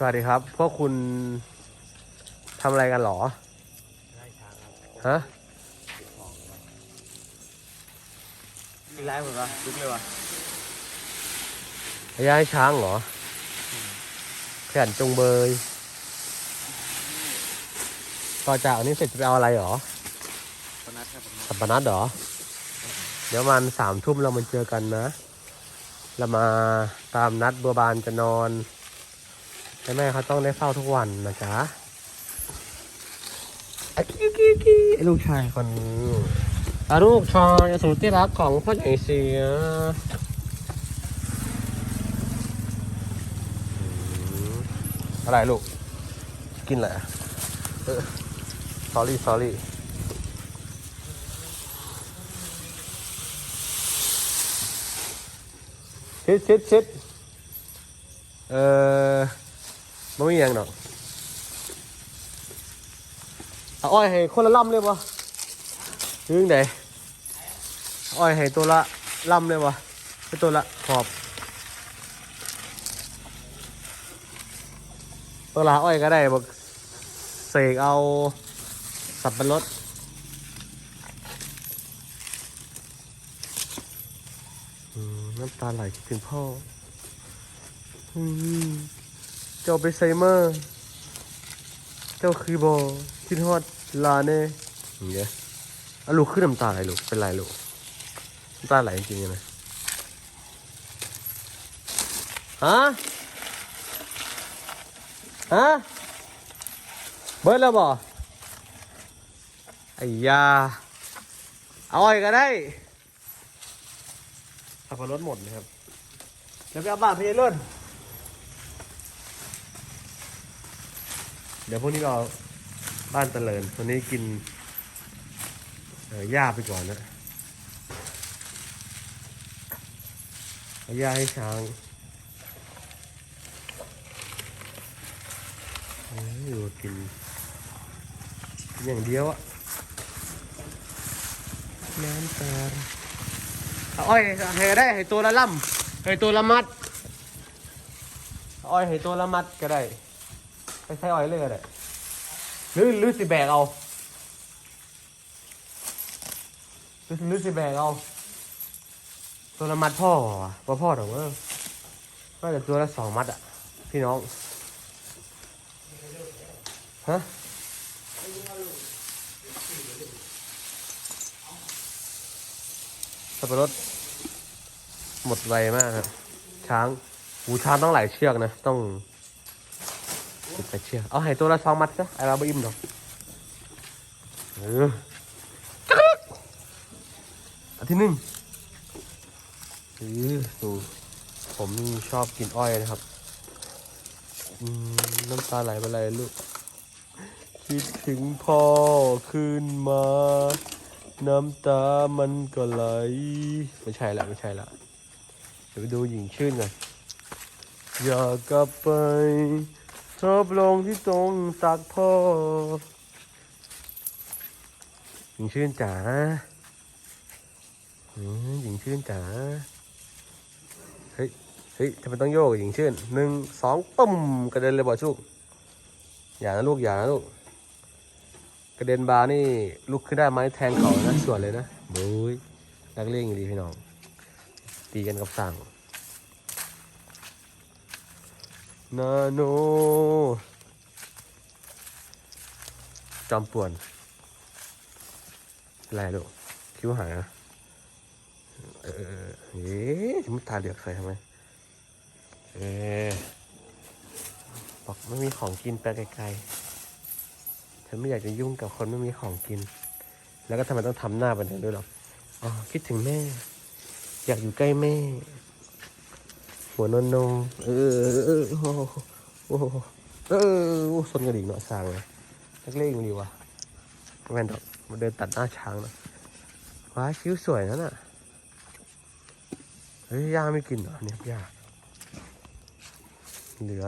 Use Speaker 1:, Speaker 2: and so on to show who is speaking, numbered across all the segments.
Speaker 1: สวัสดีครับ พวกคุณทำอะไรกันหรอ
Speaker 2: ไล่ช้างครับ
Speaker 1: ฮะ
Speaker 2: มีไล่หมดปะลึกเลยวะ
Speaker 1: ย้ายช้างเหรอขยันจงเบย ต่อจากอันนี้เสร็จจะไปเอาอะไรหรอ
Speaker 2: ปนัดครับผม
Speaker 1: สัปปนัดเหรอ เดี๋ยวมันสามทุ่มเรามาเจอกันนะ เรามาตามนัดบัวบานจะนอน แม่แม่เขาต้องได้เฝ้าทุกวันนะจ๊ะไอ้กี้กี้กี้ลูกชายคนนี้ลูกชายสุดที่รักของพ่อใหญ่เสียอะไรลูก กินอะไรอะเออ sorry sorry ชิดชิดชิดเออ ไม่มีอย่างดอกเอาอ้อยให้คนละลำเลยวะยืงไหนอ้อยให้ตัวละลำเลยวะให้ตัวละขอบตัวละอ้อยก็ได้บอกเสกเอาสับปะรดน้ำตาไหลคิดถึงพ่อ อืม จ้าไปไซเมอร์ เจ้าคือบอคิดฮอดลาเน่อย่างเงี้ยอะลูกขึ้นน้ำตาไหลลูกเป็นไรลูกน้ำตาไหลจริงๆนะฮะฮะเบิร์ดแล้วบอไอ้ยาเอาอ้อยก็ได้ขับรถหมดนะครับ เดี๋ยวไปเอาบ้านพี่รุ่น เดี๋ยวพวกนี้เอาบ้านเตลินตัวนี้กินหญ้าไปก่อนนะหญ้าให้ช้างอยู่กินกินอย่างเดียวอะน้ำตาลอาอ้อยให้ได้ให้ตัวละล่ำให้ตัวละมัดอาอ้อยให้ตัวละมัดก็ได้ ไม่ใช่อ้อยเลยก็ได้หรือหรือสิแบกเอาหรือหรือสิแบกเอาตัวละมัดพ่อวะว่าพ่อหรอกเออน่าจะตัวละสองมัดอะ พี่น้อง ฮะสับปะรดหมดไวมากครับช้างหูช้างต้องหลายเชือกนะ ต้อง สิบแปเชือกเอาให้ตัวละสองมัดซะไอ้เราไม่อิ่มหรอกเอออันที่หนึ่งเออดูผมนี่ชอบกินอ้อยนะครับน้ำตาไหลไปเลยลูก คิดถึงพ่อขึ้นมา น้ำตามันก็ไหล ไม่ใช่ละไม่ใช่ละ เดี๋ยวไปดูหญิงชื่นก่อนอยากกลับไป ชอบลงที่ตรงตักพ่อหญิงชื่นจ๋าอืมหญิงชื่นจ๋า เฮ้ย เฮ้ยทำไมต้องโยกหญิงชื่นหนึ่งสองปุ่มกระเด็นเลยบ่ชุก อย่านะลูก อย่านะลูก กระเด็นบาร์นี่ลุกขึ้นได้ไหมแทงเขานะส่วนเลยนะบุ้ยนักเลงดีพี่น้อง ตีกันกับสั่ง นาโนจอมป่วนอะไรลูกคิ้วหายนะเออเอ๊ะจะมุตาเหลือกใส่ทำไมเออบอกไม่มีของกินไปไกลๆฉันไม่อยากจะยุ่งกับคนไม่มีของกิน แล้วก็ทำไมต้องทำหน้าแบบนี้ด้วยหรออ๋อคิดถึงแม่ อยากอยู่ใกล้แม่ หัวนนนงเออเออโอ้โหโอ้โหเออโอ้สนกระดิ่งเนาะสร้างเลยนักเลงดีว่ะแม่นดอกมาเดินตัดหน้าช้างนะว้าคิ้วสวยนั่นน่ะเฮ้ยยาไม่กินเหรอเนี่ยยาเหลือ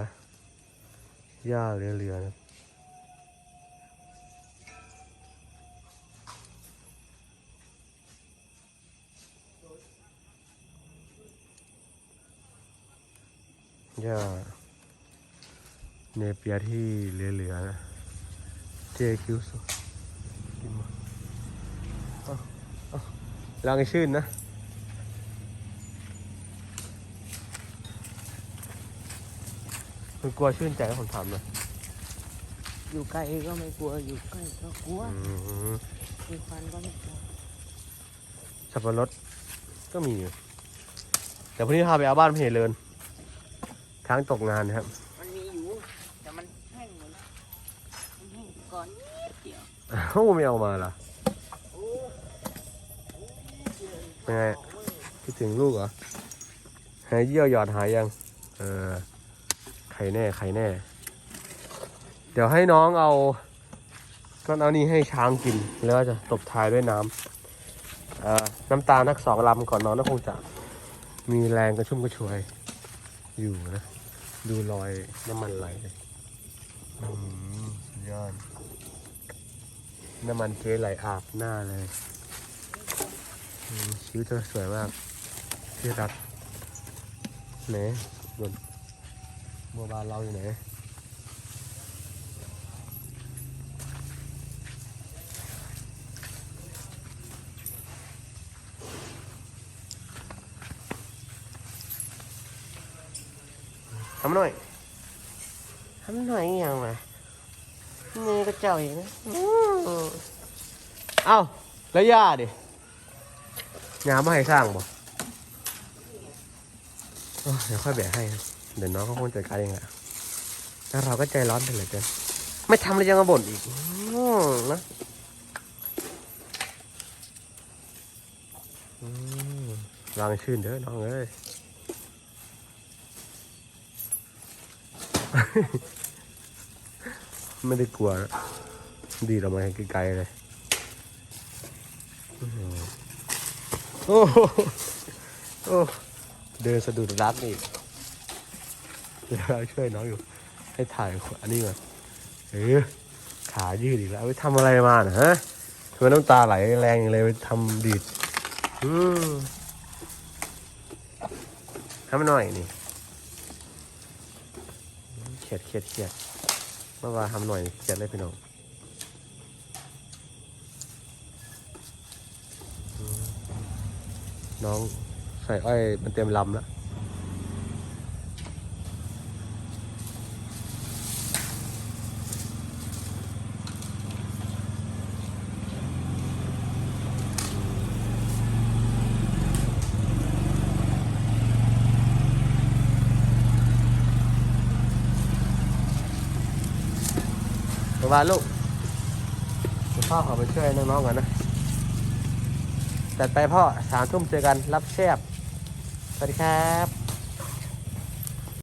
Speaker 1: ยาเหลือเหลือนะ ย่าเนเปียที่เหลือๆนะเจคิวสุกินมาเอาเอาลองให้ชื่นนะคุณกลัวชื่นใจกับผมถามหน่อย
Speaker 2: อยู่ไกลก็ไม่กลัว อยู่ใกล้ก็กลัว
Speaker 1: อืม
Speaker 2: มีควันก็ไม่กลัว
Speaker 1: สับปะรดก็มีอยู่ แต่พรุ่งนี้พาไปเอาบ้านพี่เลิน ช้างตกงานนะครับ
Speaker 2: มันมีอยู่ แต่มันแห้งหมดแล้วมันแห้งก่อนนิดเดียว
Speaker 1: เอ้าไม่เอามาล่ะ
Speaker 2: โอ้
Speaker 1: เป็นไงคิดถึงลูกเหรอหายเยี่ยวหยอดหายยัง เออใครแน่ใครแน่ เดี๋ยวให้น้องเอาก้อนเอานี่ให้ช้างกิน แล้วก็จะตบท้ายด้วยน้ำเอ่อน้ำตาลนักสองลำก่อนนอนก็คงจะมีแรงกระชุ่มกระชวยอยู่นะ ดูรอยน้ำมันไหลเลยอืมสุดยอด น้ำมันเจ๊ไหลอาบหน้าเลยอืมชีวิตเธอสวยมากที่รักไหนบนบัวบานเราอยู่ไหน ทำหน่อยทำหน่อยอหย่างไรนี่ก็เจ้าเองนะอื้อเอ้าแล้วย่าดิงามมาให้สร้างบ่เอ้อเดี๋ยวค่อยแบกให้นะเดี๋ยวน้องเขาคงจัดการเองแหละแล้วเราก็ใจร้อนไปเหลยเกินไม่ทำเลยยังมาบ่นอีกอื้อนะอืมวางชื่นเด้อน้องเอ้ย ไม่ได้กลัวนะดีเรามาให้ไกลๆเลย โอ้โหโอ้เดินสะดุดรักนี่เดี๋ยวเราช่วยน้องอยู่ ให้ถ่ายอันนี้ก่อนเออขายืดอีกแล้วไปทำอะไรมาน่ะฮะทำไมน้ำตาไหลแรงอย่างเลยไปทำดีดอืมทำหน่อยนี่ เขียดเขียดเขียดเมื่อวานทำหน่อยเขียดเลยพี่น้องน้องใส่อ้อยมันเต็มลำแล้ว วาลูกพ่อขอไปช่วยน้องๆก่อนนะจัดไปพ่อสามทุ่มเจอกันรับแซบสวัสดีครับ